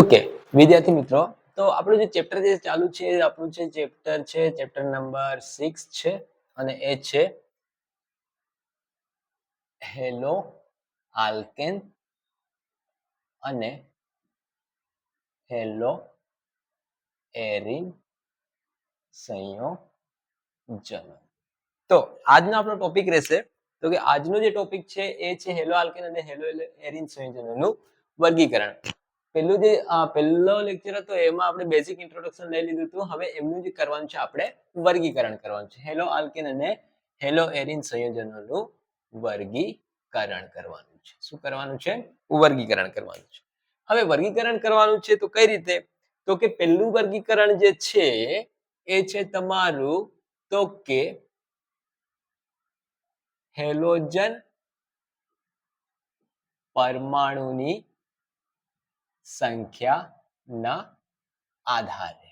Okay વિદ્યાર્થી મિત્રો, તો આપણું જે ચેપ્ટર જે ચાલુ છે, આપણું છે ચેપ્ટર છે ચેપ્ટર નંબર સિક્સ છે અને એ છે હેલો આલ્કેન અને હેલો એરિન સંયોજનો. તો આજનો આપણો ટોપિક રહેશે, તો કે આજનો જે ટોપિક છે એ છે હેલો આલ્કેન અને હેલો એરિન સંયોજનોનું વર્ગીકરણ. પેલું જે પહેલો લેક્ચર હતો એમાં આપણે બેઝિક ઇન્ટ્રોડક્શન લઈ લીધું હતું. હવે એમનું જે કરવાનું છે, આપણે વર્ગીકરણ કરવાનું છે. હેલો આલ્કેન અને હેલો એરિન સંયોજનોનું વર્ગીકરણ કરવાનું છે. શું કરવાનું છે? વર્ગીકરણ કરવાનું છે. હવે વર્ગીકરણ કરવાનું છે તો કઈ રીતે? તો કે પહેલું વર્ગીકરણ જે છે, એ છે તમારું તો કે હેલોજન પરમાણુની સંખ્યાના આધારે.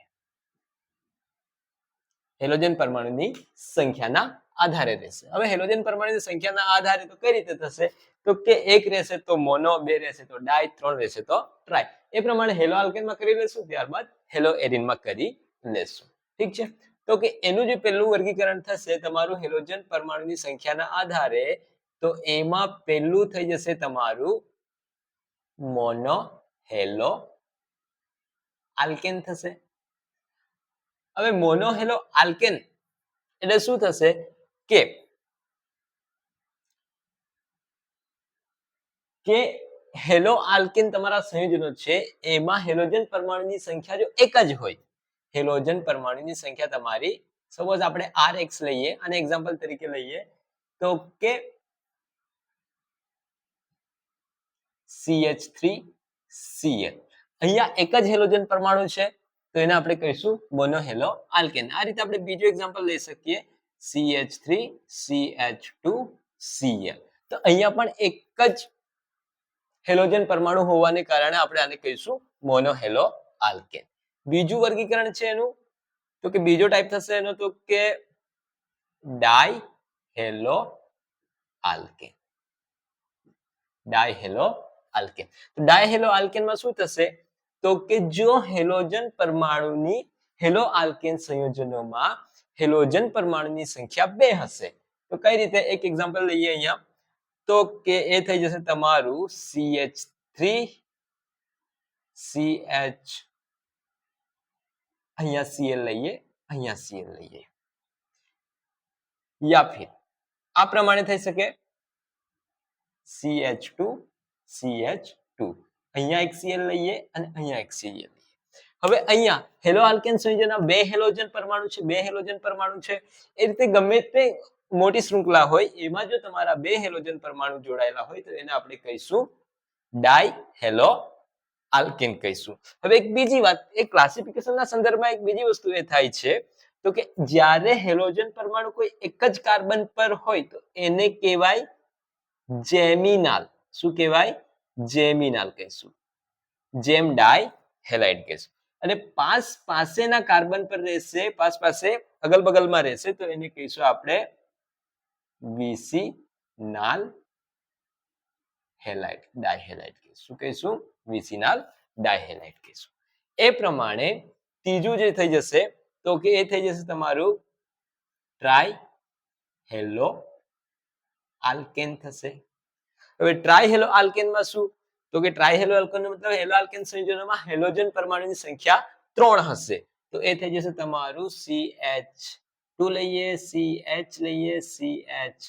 હેલોજન પરમાણુની સંખ્યાના આધારે રહેશે. હવે હેલોજન પરમાણુની સંખ્યાના આધારે તો કઈ રીતે થશે? તો કે એક રહેશે તો મોનો બે રહેશે તો ડાય ત્રણ રહેશે તો ટ્રાય એ પ્રમાણે હેલો આલ્કેનમાં કરી લેશું, ત્યારબાદ હેલો એરિનમાં કરી લેશું. ઠીક છે? તો કે એનું જે પહેલું વર્ગીકરણ થશે, તમારું હેલોજન પરમાણુની સંખ્યાના આધારે, તો એમાં પહેલું થઈ જશે તમારું મોનો હેલો? આલ્કેન થશે? હવે મોનો હેલો આલ્કેન એટલે શું થશે કે કે હેલો આલ્કેન તમારા સંયોજનો છે, એમાં હેલોજન પરમાણુની સંખ્યા જો એક જ હોય, હેલોજન પરમાણુની સંખ્યા તમારી સપોઝ આપણે આર એક્સ લઈએ, અને એક્ઝામ્પલ તરીકે લઈએ, તો કે CH3 Cl અહીંયા એક જ હેલોજન પરમાણુ છે, તો એને આપણે કહીશું મોનોહેલો આલ્કેન આ રીતે આપણે બીજું એક્ઝામ્પલ લઈ શકીએ. CH3 CH2 Cl તો અહીંયા પણ એક જ હેલોજન પરમાણુ હોવાને કારણે આપણે આને કહીશું મોનોહેલો આલ્કેન બીજું વર્ગીકરણ છે એનું? તો કે બીજો ટાઈપ થશે એનો, તો કે di halo alkane dihalo alkane તો ડાયહેલો આલ્કેનમાં શું થશે? તો કે જો હેલોજન પરમાણુની હેલો આલ્કેન સંયોજનોમાં હેલોજન પરમાણુની સંખ્યા બે હશે. તો કઈ રીતે? એક એક્ઝામ્પલ લઈએ અહીંયા. તો કે એ થઈ જશે તમારું CH3 CH અહીંયા Cl લઈએ, અહીંયા Cl લઈએ. યા ફિર. આ પ્રમાણે થઈ શકે? CH2 CH2 અહીંયા એક Cl લઈએ અને અહીંયા એક Cl લઈએ. હવે અહીંયા હેલો આલ્કેન સંયોજનના બે હેલોજન પરમાણુ છે, બે હેલોજન પરમાણુ છે. એ રીતે ગમે તે મોટી શૃંખલા હોય, એમાં જો તમારા બે હેલોજન પરમાણુ જોડાયેલા હોય, તો એને આપણે કહીશું ડાય હેલો આલ્કેન કહીશું. હવે એક બીજી વાત, એ ક્લાસિફિકેશનના સંદર્ભમાં એક બીજી વસ્તુ એ થાય છે, તો કે જ્યારે હેલોજન પરમાણુ કોઈ એક જ કાર્બન પર હોય, તો એને કહેવાય જેમિનાલ શું કહેવાય? જેમિનાલ કહીશું જેમ ડાય હેલાઇડ કહીશું અને પાસ પાસેના કાર્બન પર રહેશે, પાસ પાસે અગલ બગલમાં રહેશે, તો એને કહીશું આપણે વીસી નાલ હેલાઇટ ડાયહેલાઇટ કહીશું શું કહીશું? વિસિનાલ ડાયહેલાઇટ કહીશું એ પ્રમાણે ત્રીજું જે થઈ જશે, તો કે એ થઈ જશે તમારું ટ્રાય હેલો આલ્કેન થશે. હવે ટ્રાય હેલો આલ્કેનમાં શું? તો કે ટ્રાય હેલો આલ્કેન મતલબ હેલો આલ્કેન સંયોજનોમાં હેલોજન પરમાણુની સંખ્યા ત્રણ હશે. તો એ થઈ જશે તમારું CH2 લઈએ CH લઈએ CH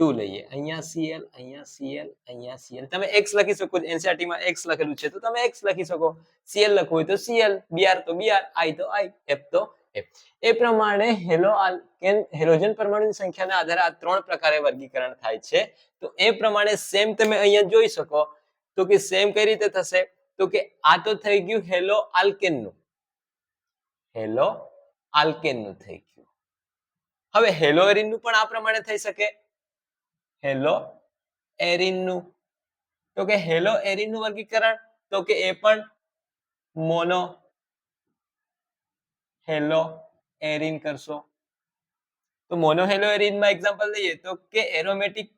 ટુ લઈએ. અહીંયા Cl અહીંયા Cl અહીંયા Cl તમે x લખી શકો NCERT માં x લખેલું છે. તો તમે x લખી શકો. Cl લખવું હોય તો Cl Br તો Br I તો I, F તો F એ પ્રમાણે હેલો આલ્કેન હેલોજન પરમાણુની સંખ્યાના આધારે આ ત્રણ પ્રકારે વર્ગીકરણ થાય છે. તો એ પ્રમાણે સેમ તમે અહીંયા જોઈ શકો. તો કે સેમ કઈ રીતે થશે? તો કે આ તો થઈ ગયું હેલો આલ્કેનનું. હેલો આલ્કેનનું થઈ ગયું. હવે હેલો એરિનનું પણ આ પ્રમાણે થઈ શકે. હેલો એરિનનું. તો કે હેલો એરિનનું વર્ગીકરણ. તો કે એ પણ મોનો હેલો, એરિન કરશો. તો મોનો હેલો એરિનમાં એક્ઝામ્પલ લઈએ તો કે એરોમેટિક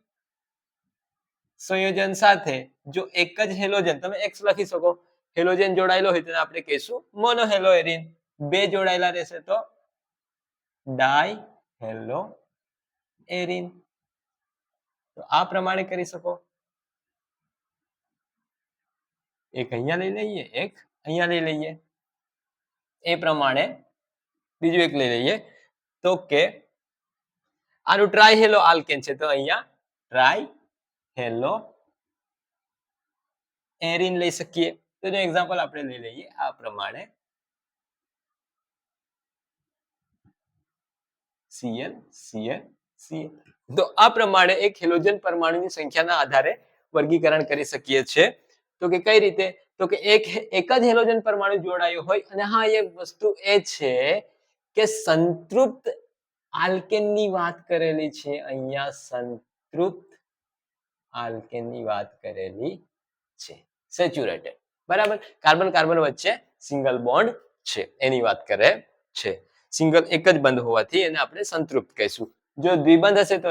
સંયોજન સાથે જો એક જ હેલોજન, તમે એક્સ લખી શકો. હેલોજન જોડાયેલો હોય તેને આપણે કહીશું મોનોહેલો એરિન. બે જોડાયેલા રહેશે તો ડાય હેલો એરિન. તો આ પ્રમાણે કરી શકો. એક અહીંયા લઈ લઈએ, એક અહીંયા લઈ લઈએ. એ પ્રમાણે બીજું એક લઈ લઈએ. તો કે આનું ટ્રાય હેલો આલ્કેન છે. તો અહીંયા ટ્રાય હેલો એરિન લઈ શકીએ. તો એનું એક્ઝામ્પલ આપણે લઈ લઈએ. આ પ્રમાણે સીએલ સીએલ સીએલ તો આ પ્રમાણે એક હેલોજન પરમાણુની સંખ્યાના આધારે વર્ગીકરણ કરી શકીએ છીએ. તો કે કઈ રીતે? તો કે એક એક જ હેલોજન પરમાણુ જોડાયો હોય અને હા, એ વસ્તુ એ છે કે સંતૃપ્ત આલ્કેનની વાત કરેલી છે, અહીંયા સંતૃપ્ત આલ્કેનની વાત કરેલી છે. સેચ્યુરેટેડ બરાબર? કાર્બન કાર્બન વચ્ચે સિંગલ બોન્ડ છે. એની વાત કરે છે. સિંગલ એક જ બંધ હોવાથી એને આપણે સંતૃપ્ત કહીશું. જો દ્વિબંધ હશે તો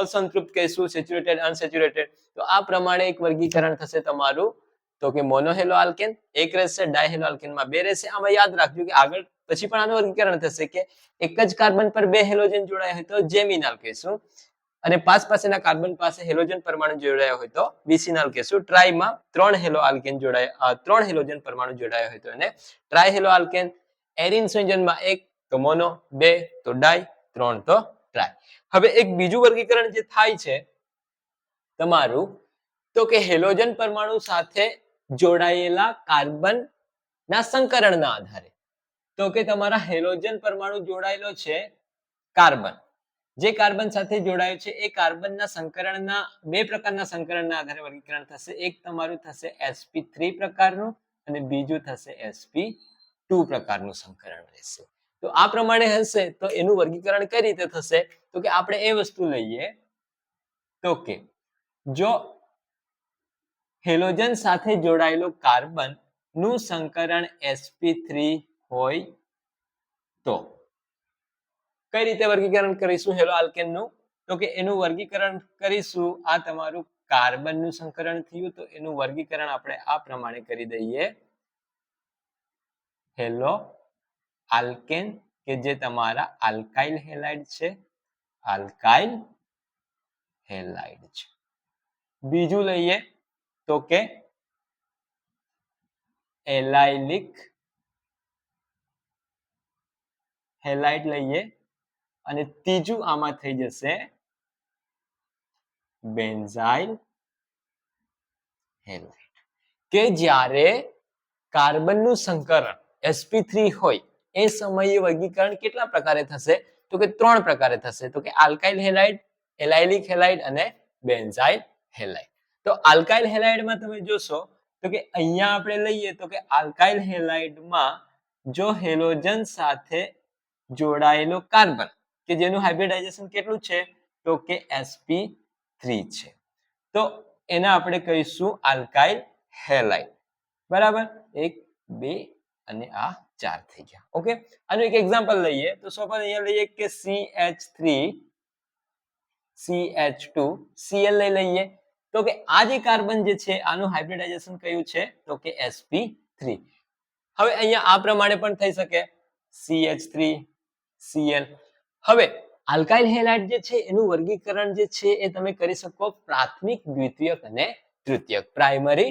અસંતૃપ્ત કહીશું. સેચ્યુરેટેડ અનસેચ્યુરેટેડ તો આ પ્રમાણે એક વર્ગીકરણ થશે તમારું. તો કે મોનોહેલો આલ્કેન એક રહેશે ડાયહેલો આલ્કેનમાં બે રહેશે. આમાં યાદ રાખજો કે આગળ પછી પણ આનું વર્ગીકરણ થશે કે એક જ કાર્બન પર બે હેલોજન જોડાયા હોય તો જેમિનાલ કહેશું. અને પાસ પાસેના કાર્બન પાસે હેલોજન પરમાણુ જોડાયા હોય તો વિસિનાલ કહેશું. ટ્રાયમાં ત્રણ હેલો આલ્કેન જોડાયા ત્રણ હેલોજન પરમાણુ જોડાયા હોય તો એને ટ્રાય હેલો આલ્કેન, એરિન સંયોજનમાં એક, તો મોનો, બે, તો ડાય ત્રણ, તો ટ્રાય હવે એક બીજું વર્ગીકરણ જે થાય છે તમારું, તો કે હેલોજન પરમાણુ સાથે જોડાયેલા કાર્બન ના સંકરણના આધારે. તો કે તમારા હેલોજન પરમાણુ જોડાયેલો છે કાર્બન. જે કાર્બન સાથે જોડાયો છે, એ કાર્બનના સંકરણના, બે પ્રકારના સંકરણના આધારે વર્ગીકરણ થશે. એક તમારું થશે sp3 પ્રકારનું અને બીજું થશે sp2 પ્રકારનું સંકરણ રહેશે. તો આ પ્રમાણે હશે. તો એનું વર્ગીકરણ કઈ રીતે થશે? તો કે આપણે એ વસ્તુ લઈએ. તો કે જો હેલોજન સાથે જોડાયેલો કાર્બનનું સંકરણ sp3 હોય તો. કઈ રીતે વર્ગીકરણ કરીશું? હેલો આલ્કેનનું તો કે એનું વર્ગીકરણ કરીશું. આ તમારું કાર્બનનું સંકરણ થયું, તો એનું વર્ગીકરણ આપણે આ પ્રમાણે કરી દઈએ. હેલો આલ્કેન કે જે તમારા આલ્કાઇલ હેલાઇડ છે. આલ્કાઇલ હેલાઇડ છે. બીજું લઈએ, તો કે એલાઇલિક હેલાઇડ લઈએ અને ત્રીજું આમાં થઈ જશે બેન્ઝાઇલ હેલાઇટ કે જ્યારે કાર્બનનું સંકરણ sp3 હોય, એ સમયે વર્ગીકરણ કેટલા પ્રકારે થશે? તો કે ત્રણ પ્રકારે થશે. તો કે આલ્કાઇલ હેલાઇડ એલાઇલિક હેલાઇડ અને બેન્ઝાઇલ હેલાઇડ તો આલ્કાઇલ હેલાઇડમાં તમે જોશો, તો કે અહીંયા આપણે લઈએ તો કે આલ્કાઇલ હેલાઇડમાં જો હેલોજન સાથે જોડાયેલો કાર્બન, કે જેનું હાઇબ્રિડાઇઝેશન કેટલું છે? તો કે sp3 છે. તો એના આપણે કહીશું આલ્કાઇલ હેલાઇડ બરાબર? એક, બે અને આ ચાર થઈ ગયા. ઓકે આનું એક એક્ઝામ્પલ લઈએ. તો સપોઝ અહીંયા લઈએ કે CH3 CH2 Cl લઈ લઈએ. તો કે આ જે કાર્બન જે છે, આનું હાઇબ્રિડાઇઝેશન કયું છે? તો કે sp3 હવે અહીંયા આ પ્રમાણે પણ થઈ શકે. CH3 Cl. હવે આલ્કાઇલ હેલાઇડ જે છે, એનું વર્ગીકરણ જે છે, એ તમે કરી શકો પ્રાથમિક, દ્વિતીયક અને તૃતીયક. પ્રાઇમરી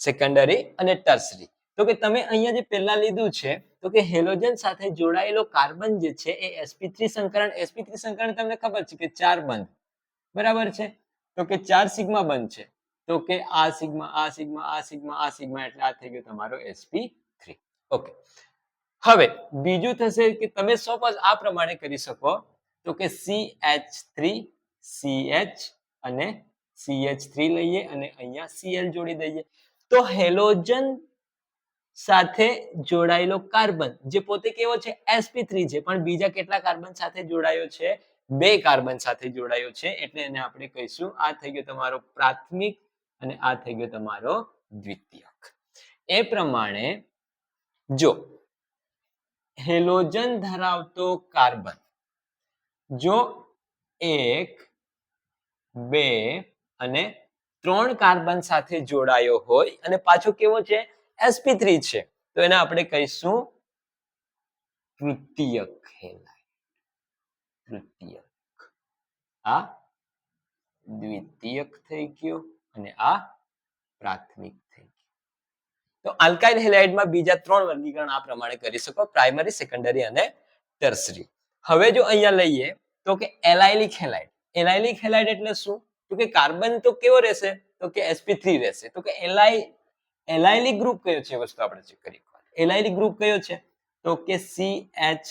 સેકન્ડરી અને ટર્સરી તો કે તમે અહીંયા જે પહેલા લીધું છે, તો કે હેલોજન સાથે જોડાયેલો કાર્બન જે છે, એ sp3 સંકરણ sp3 સંકરણ તમને ખબર છે કે ચાર બંધ. બરાબર છે? તો કે ચાર સિગ્મા બંધ છે. તો કે આ સિગ્મા આ સિગ્મા આ સિગ્મા આ સિગ્મા, એટલે આ થઈ ગયો તમારો sp3 ઓકે હવે બીજું થશે કે તમે સપોઝ આ પ્રમાણે કરી શકો, તો કે CH3 CH અને CH3 લઈએ અને અહીંયા Cl જોડી દઈએ. તો હેલોજન સાથે જોડાયેલો કાર્બન, જે પોતે કેવો છે? Sp3 છે, પણ બીજા કેટલા કાર્બન સાથે જોડાયો છે? બે કાર્બન સાથે જોડાયો છે, એટલે એને આપણે કહીશું, આ થઈ ગયો તમારો પ્રાથમિક અને આ થઈ ગયો તમારો દ્વિતીયક. એ પ્રમાણે જો હેલોજન ધરાવતો કાર્બન. જો એક, બે અને ત્રણ કાર્બન સાથે જોડાયો હોય અને પાછો કેવો છે? એસપી થ્રી છે. તો એને આપણે કહીશું તૃતીયક હેલાઇડ તૃતીયક. આ દ્વિતીયક થઈ ગયું અને આ પ્રાથમિક તો આલ્કાઇલ હેલાઇડમાં બીજા ત્રણ વર્ગીકરણ આ પ્રમાણે કરી શકો પ્રાઇમરી સેકન્ડરી અને ટર્સરી હવે જો અહીંયા લઈએ તો કે એલાઇલિક હેલાઇડ. એલાઇલિક હેલાઇડ એટલે શું? તો કે કાર્બન તો કેવો રહેશે? તો કે sp3 રહેશે. તો કે એલાઈ એલાઇલિક ગ્રુપ કયો છે વસ્તુ આપણે ચેક કરી એલાઇલિક ગ્રુપ કયો છે? તો કે CH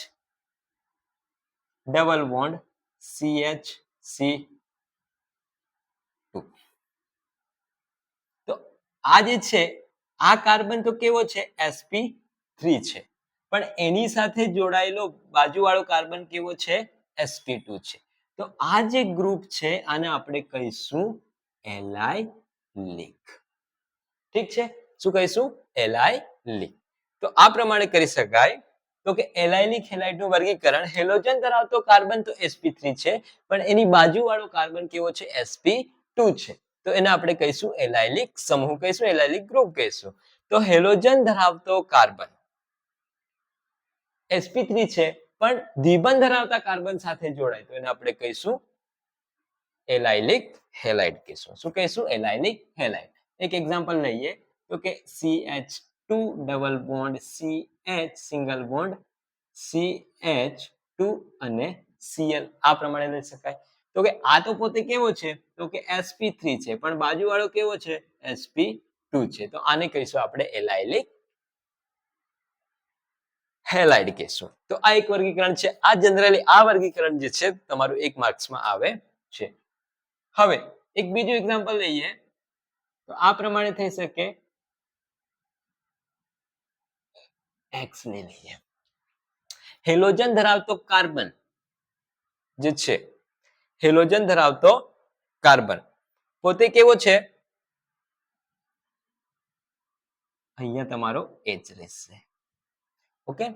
ડબલ બોન્ડ CH તો આ જે છે આ કાર્બન તો કેવો છે? Sp3 છે. પણ એની સાથે જોડાયેલો બાજુવાળો કાર્બન કેવો છે? Sp2 છે. તો આ જે ગ્રુપ છે, આને આપણે કહીશું એલાયલિક ઠીક છે? શું કહીશું? એલાયલિક તો આ પ્રમાણે કરી શકાય. તો કે એલાયલિક હેલાઇડનું વર્ગીકરણ હેલોજન ધરાવતો કાર્બન તો sp3 છે. પણ એની બાજુવાળો કાર્બન કેવો છે? Sp2 છે. તો એને આપણે કહીશું એલાઇલિક સમૂહ કહીશું એલાયલિક ગ્રુપ કહીશું. તો હેલોજન ધરાવતો કાર્બન sp3 છે, પણ દ્વિબંધ ધરાવતા કાર્બન સાથે જોડાય. તો એને આપણે કહીશું એલાયલિક હેલાઇડ કહીશું. શું કહીશું? Allylic halide. એક એક્ઝામ્પલ લઈએ. તો કે C H two double bond C H single bond C H two અને સીએલ આ પ્રમાણે લઈ શકાય. તો કે આ તો પોતે કેવો છે? તો કે sp3 છે. પણ બાજુવાળો કેવો છે? Sp2 છે. તો આને કહીશું આપણે એલાઇલિક હેલાઇડ કહીશું તો આ એક વર્ગીકરણ છે. આ જનરલી આ વર્ગીકરણ જે છે તમારું એક માર્ક્સમાં આવે છે. હવે એક બીજું એક્ઝામ્પલ લઈએ. તો આ પ્રમાણે થઈ શકે એક્સ લઈ લઈએ. હેલોજન ધરાવતો કાર્બન જે છે હેલોજન ધરાવતો કાર્બન. પોતે કેવો છે? અહીંયા તમારો એચ રહેશે. ઓકે?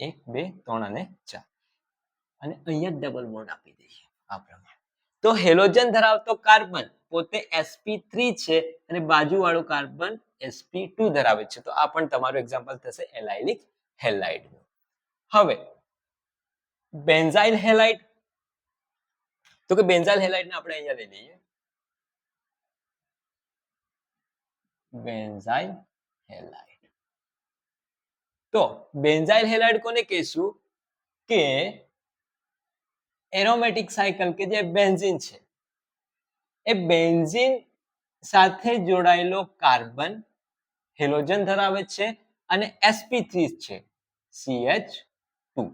એક, બે, ત્રણ અને ચાર. અને અહીંયા ડબલ બોન્ડ આપી દઈએ આ પ્રમાણે. તો હેલોજન ધરાવતો કાર્બન પોતે sp3 છે અને બાજુવાળો કાર્બન sp2 ધરાવે છે. તો આ પણ તમારું એક્ઝામ્પલ થશે એલાઇલિક હેલાઇડ હવે, બેન્ઝાઇલ હેલાઇડ તો કે બેન્ઝાઇલ હેલાઇડ ને આપણે અહીંયા લઈ લઈએ. Benzyl halide. તો બેન્ઝાઇલ હેલાઇડ કોને કહીશું? કે એરોમેટિક સાયકલ કે જે બેન્ઝિન છે. એ બેન્ઝિન સાથે જોડાયેલો કાર્બન હેલોજન ધરાવે છે અને sp3 છે. CH2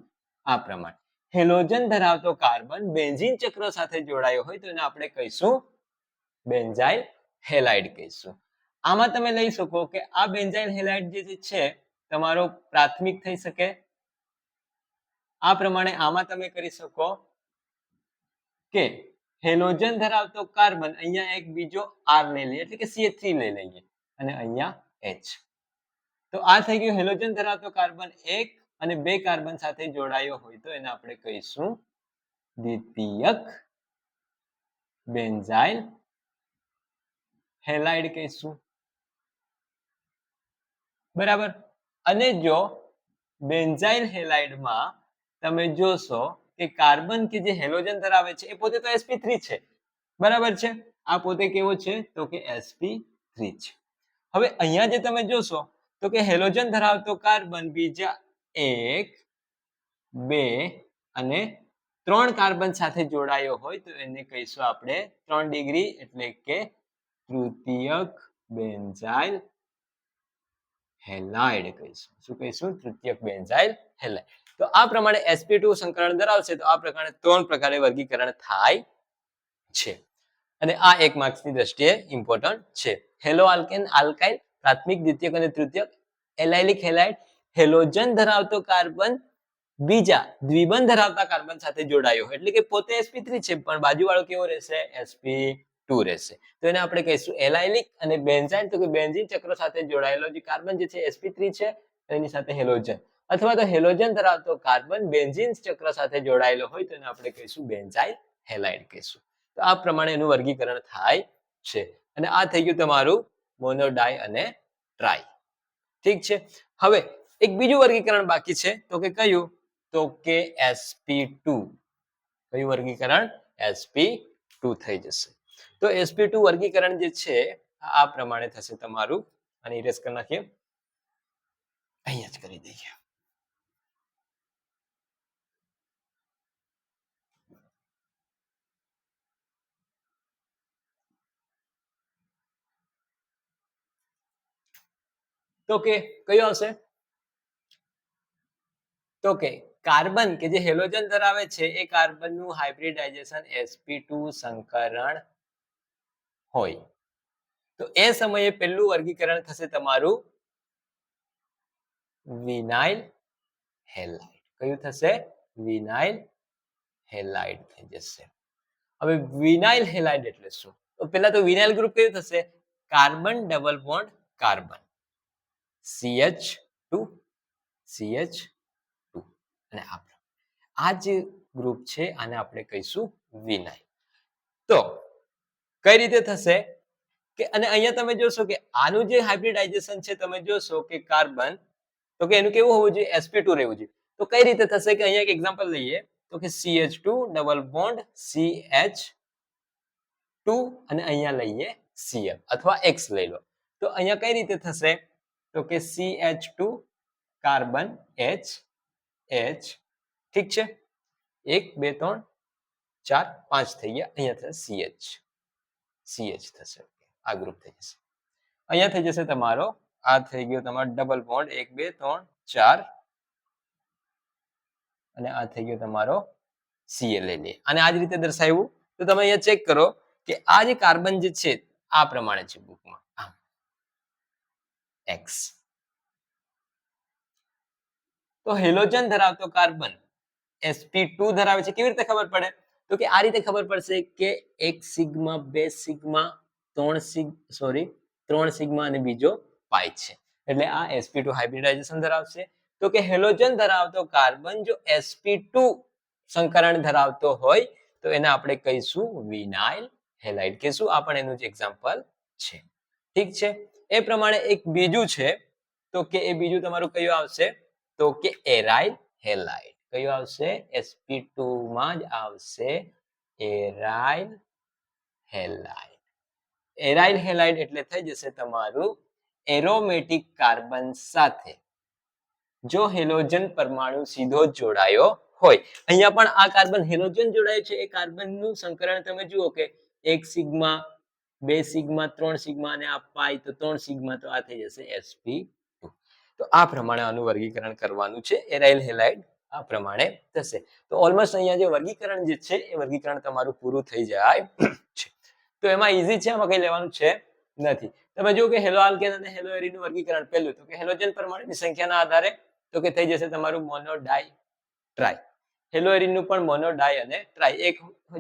આ પ્રમાણે. હેલોજન ધરાવતો કાર્બન બેન્ઝીન ચક્ર સાથે જોડાયો હોય તો એને આપણે કહીશું બેન્ઝાઇલ હેલાઇડ કહીશું. આમાં તમે લઈ શકો કે આ બેન્ઝાઇલ હેલાઇડ જે છે, તમારો પ્રાથમિક થઈ શકે. આ પ્રમાણે આમાં તમે કરી શકો કે હેલોજન ધરાવતો કાર્બન અહીંયા એક બીજો આર લઈ લઈએ, એટલે કે CH3 લઈ લઈએ. અને અહીંયા H. તો આ થઈ ગયું હેલોજન ધરાવતો કાર્બન એક અને બે કાર્બન સાથે જોડાયો હોય તો એને આપણે કહીશું દ્વિતીયક બેન્ઝાઇલ હેલાઇડ કહીશું. બરાબર? અને જો બેન્ઝાઇલ હેલાઇડમાં તમે જોશો કે કાર્બન કે જે હેલોજન ધરાવે છે એ પોતે તો sp3 છે. બરાબર છે? આ પોતે કેવો છે? તો કે sp3 છે. હવે અહીંયા જે તમે જોશો તો કે હેલોજન ધરાવતો કાર્બન બીજા એક, બે અને ત્રણ કાર્બન સાથે જોડાયો હોય તો એને કહીશું આપણે ત્રણ ડિગ્રી એટલે કે તૃતીયક બેન્ઝાઇલ હેલાઇડ કહીશું. શું કહીશું? તૃતીયક બેન્ઝાઇલ હેલાઇડ. તો આ પ્રમાણે sp2 સંકરણ ધરાવશે તો આ પ્રકારે ત્રણ પ્રકારે વર્ગીકરણ થાય છે. અને આ એક માર્ક્સની દ્રષ્ટિએ ઇમ્પોર્ટન્ટ છે. હેલો આલ્કેન આલ્કાઇલ પ્રાથમિક, દ્વિતીયક અને તૃતીયક. એલાઇલિક હેલાઇડ હેલોજન ધરાવતો કાર્બન બીજા દ્વિબંધ ધરાવતા કાર્બન સાથે જોડાયો. એટલે કે પોતે sp3 છે, પણ બાજુવાળો કેવો રહેશે? Sp2 રહેશે. તો એને આપણે કહીશું એલાઇલિક અને બેન્ઝાઇન. તો કે બેન્ઝીન ચક્ર સાથે જોડાયેલો જે કાર્બન જે છે sp3 છે એની સાથે હેલોજન. અથવા તો હેલોજન ધરાવતો કાર્બન બેન્ઝીન ચક્ર સાથે જોડાયેલો હોય, તો એને આપણે કહીશું બેન્ઝાઇલ હેલાઇડ કહીશું. તો આ પ્રમાણે એનું વર્ગીકરણ થાય છે. અને આ થઈ ગયું તમારું મોનોડાય અને ટ્રાય. ઠીક છે? હવે એક બીજું વર્ગીકરણ બાકી છે. તો કે કયું? તો કે એસપી ટુ કયું વર્ગીકરણ? એસપી ટુ થઈ જશે. તો એસપી ટુ વર્ગીકરણ જે છે, આ પ્રમાણે થશે તમારું. અને ઇરેઝ કરી નાખીએ. અહીંયા જ કરી દઈએ. તો કે કયો આવશે? તો કે કાર્બન કે જે હેલોજન ધરાવે છે, એ કાર્બનનું હાઇબ્રિડાઇઝેશન sp2 સંકરણ હોય. તો એ સમયે પહેલું વર્ગીકરણ થશે તમારું વિનાઇલ હેલાઇડ. કયું થશે? વિનાઇલ હેલાઇડ થઈ જશે. હવે વિનાઇલ હેલાઇડ એટલે શું? તો પહેલા તો વિનાઇલ ગ્રુપ કયું થશે? Carbon double bond carbon. CH2 CH2 અને આ આ જે ગ્રુપ છે, આને આપણે કહીશું વિનય. તો, કઈ રીતે થશે? કે અને અહીંયા તમે જોશો કે આનું જે હાઇબ્રિડાઇઝેશન છે, તમે જોશો કે કાર્બન તો કે એનું કેવું હોવું જોઈએ? sp2 રહેવું જોઈએ. તો કઈ રીતે થશે કે અહીંયા એક એક્ઝામ્પલ લઈએ? તો કે CH2 ડબલ બોન્ડ CH2 અને અહીંયા લઈએ CF અથવા X લઈ લો. તો અહીંયા કઈ રીતે થશે? તો કે CH2 કાર્બન H H. ઠીક છે? એક, બે, ત્રણ, ચાર, પાંચ થઈ ગયા. અહીંયા થશે સીએચ સીએચ થશે. આ ગ્રુપ થઈ જશે. અહીંયા થઈ જશે તમારો, આ થઈ ગયો તમારો ડબલ બોન્ડ એક, બે, ત્રણ, ચાર. અને આ થઈ ગયો તમારો Cl લઈ લઈએ અને આ જ રીતે દર્શાવ્યું. તો તમે અહીંયા ચેક કરો કે આ જે કાર્બન જે છે, આ પ્રમાણે છે બુકમાં આમ. એક્સ તો હેલોજન ધરાવતો કાર્બન sp2 ધરાવે છે. કેવી રીતે ખબર પડે? તો કે આ રીતે ખબર પડશે કે એક સિગ્મા, બે સિગ્મા, ત્રણ સિગ, સોરી, ત્રણ સિગ્મા અને બીજો પાઈ છે. એટલે આ sp2 હાઇબ્રિડાઇઝેશન ધરાવશે. તો કે હેલોજન ધરાવતો કાર્બન જો sp2 સંકરણ ધરાવતો હોય, તો એને આપણે કહીશું વિનાઇલ હેલાઇડ. કહીશું આ પણ એનું જ એક્ઝામ્પલ છે. ઠીક છે? એ પ્રમાણે એક બીજું છે. તો કે એ બીજું તમારું કયું આવશે? તો કે એરાઇલ હેલાઇડ. કયું આવશે? એસપી ટુ માં જ આવશે એરાઇલ હેલાઇડ. એરાઇલ હેલાઇડ એટલે થઈ જશે તમારું એરોમેટિક કાર્બન સાથે. જો હેલોજન પરમાણુ સીધો જોડાયો હોય. અહીંયા પણ આ કાર્બન હેલોજન જોડાયો છે. એ કાર્બનનું સંકરણ તમે જુઓ કે એક સિગ્મા, બે સિગ્મા, ત્રણ સિગ્મા અને આ પાઈ તો ત્રણ સિગ્મા તો આ થઈ જશે sp2 તો આ પ્રમાણે આનું વર્ગીકરણ કરવાનું છે. એરાઇલ હેલાઇડ આ પ્રમાણે થશે. તો ઓલમોસ્ટ અહીંયા જે વર્ગીકરણ જે છે, એ વર્ગીકરણ તમારું પૂરું થઈ જાય છે. તો એમાં ઈઝી છે? આમાં કઈ લેવાનું છે નથી. તમે જુઓ કે હેલો આલ્કેન અને હેલો એરીનું વર્ગીકરણ પહેલું, તો કે હેલોજન પરમાણુની સંખ્યાના આધારે, તો કે થઈ જશે તમારું મોનો ડાય ટ્રાય હેલો એરીનું પણ મોનો ડાય અને ટ્રાય એક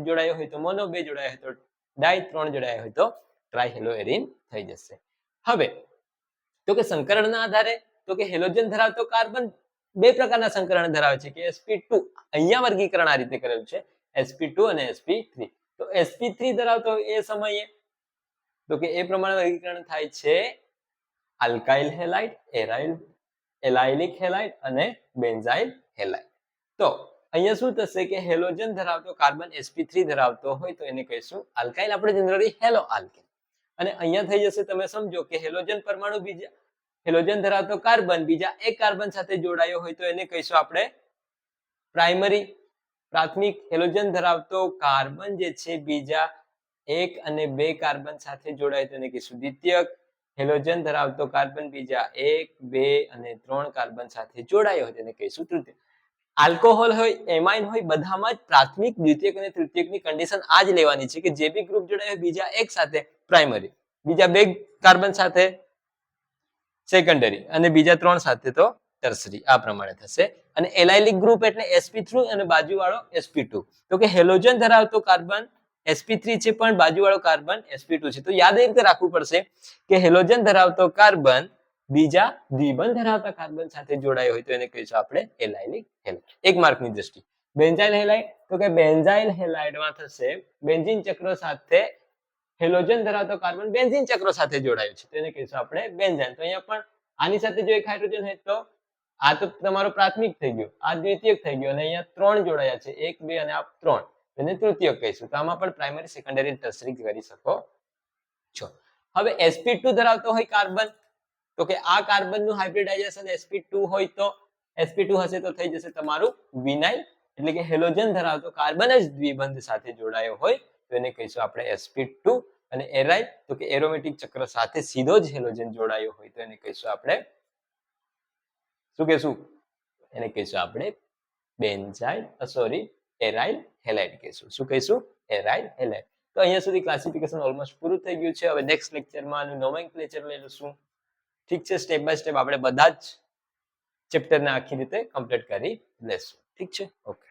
જોડાયો હોય તો મોનો બે જોડાયો હોય તો ડાય ત્રણ જોડાયો હોય તો ટ્રાય હેલો એરીન થઈ જશે. હવે, તો કે સંકરણના આધારે તો કે હેલોજન ધરાવતો કાર્બન બે પ્રકારના સંકરણ ધરાવે છે, કે sp2 અહીંયા વર્ગીકરણ આ રીતે કરેલું છે sp2 અને sp3 તો sp3 ધરાવતો એ સમયે તો કે એ પ્રમાણે વર્ગીકરણ થાય છે alkyl halide, aryl, allylic halide અને બેન્ઝાઇલ હેલાઇડ. તો અહીંયા શું થશે કે હેલોજન ધરાવતો કાર્બન sp3 ધરાવતો હોય તો એને કહીશું આલ્કાઇલ. આપણે જનરલી હેલો આલ્કેન અને અહીંયા થઈ જશે, તમે સમજો કે હેલોજન પરમાણુ બીજા હેલોજન ધરાવતો કાર્બન બીજા એક કાર્બન સાથે જોડાયો હોય તો એને કહીશું આપણે પ્રાઇમરી પ્રાથમિક હેલોજન ધરાવતો કાર્બન જે છે બીજા એક અને બે કાર્બન સાથે જોડાય તો એને કહીશું દ્વિતીયક હેલોજન ધરાવતો કાર્બન બીજા એક, બે અને ત્રણ કાર્બન સાથે જોડાયો હોય તેને કહીશું તૃતીય. આલ્કોહોલ હોય એમાઇન હોય, બધામાં જ પ્રાથમિક, દ્વિતીયક અને તૃતીયકની કન્ડિશન આ જ લેવાની છે કે જે બી ગ્રુપ જોડાય બીજા એક સાથે પ્રાઇમરી બીજા બે કાર્બન સાથે સેકન્ડરી અને બીજા ત્રણ સાથે તો ટર્સરી આ પ્રમાણે થશે. અને એલાઇલિક ગ્રુપ એટલે એસપી થ્રુ અને બાજુવાળો sp2 તો કે હેલોજન ધરાવતો કાર્બન એસપી થ્રી છે પણ બાજુવાળો કાર્બન sp2 છે. તો યાદ એ રીતે રાખવું પડશે કે હેલોજન ધરાવતો કાર્બન બીજા દ્વિબંધ ધરાવતા કાર્બન સાથે જોડાયો હોય તો એને કહીશું આપણે એલાઇલિક હેલાઇડ એક માર્કની દ્રષ્ટિ બેન્ઝાઇલ હેલાઇડ તો કે બેન્ઝાઇલ હેલાઇડમાં થશે બેન્ઝિન ચક્રો સાથે હેલોજન ધરાવતો કાર્બન બેન્ઝિન ચક્રો સાથે જોડાયો છે. તેને કહીશું આપણે બેન્ઝાઇન. તો અહીંયા પણ આની સાથે જો એક હાઇડ્રોજન હોય તો આ તો તમારો પ્રાથમિક થઈ ગયો, આ દ્વિતીયક થઈ ગયો અને અહીંયા ત્રણ જોડાયા છે, એક, બે અને આ ત્રણ. એને તૃતીયક કહીશું. તો આમાં પણ પ્રાઇમરી સેકન્ડરી ટર્સરી કરી શકો છો. હવે sp2 ધરાવતો હોય કાર્બન, તો કે આ કાર્બનનું હાઇબ્રિડાઇઝેશન sp2 હોય તો sp2 હશે તો થઈ જશે તમારું વિનાઇલ. એટલે કે હેલોજન ધરાવતો કાર્બન જ દ્વિબંધ સાથે જોડાયો હોય. તો એને કહીશું આપણે sp2 અને એરાઇલ તો કે એરોમેટિક ચક્ર સાથે સીધો જ હેલોજન જોડાયો હોય તો એને કહીશું આપણે શું કહીશું? એને કહીશું આપણે બેન્ઝાઇલ સોરી એરાઇલ હેલાઇડ કહીશું. શું કહીશું? એરાઇલ હેલાઇડ તો અહીંયા સુધી ક્લાસિફિકેશન ઓલમોસ્ટ પૂરું થઈ ગયું છે. હવે નેક્સ્ટ લેક્ચરમાં આનું નોમેનક્લેચર લઈ લઈશું. ઠીક છે સ્ટેપ બાય સ્ટેપ આપણે બધા જ ચેપ્ટરને આખી રીતે કમ્પ્લીટ કરી લેશું. ઠીક છે? ઓકે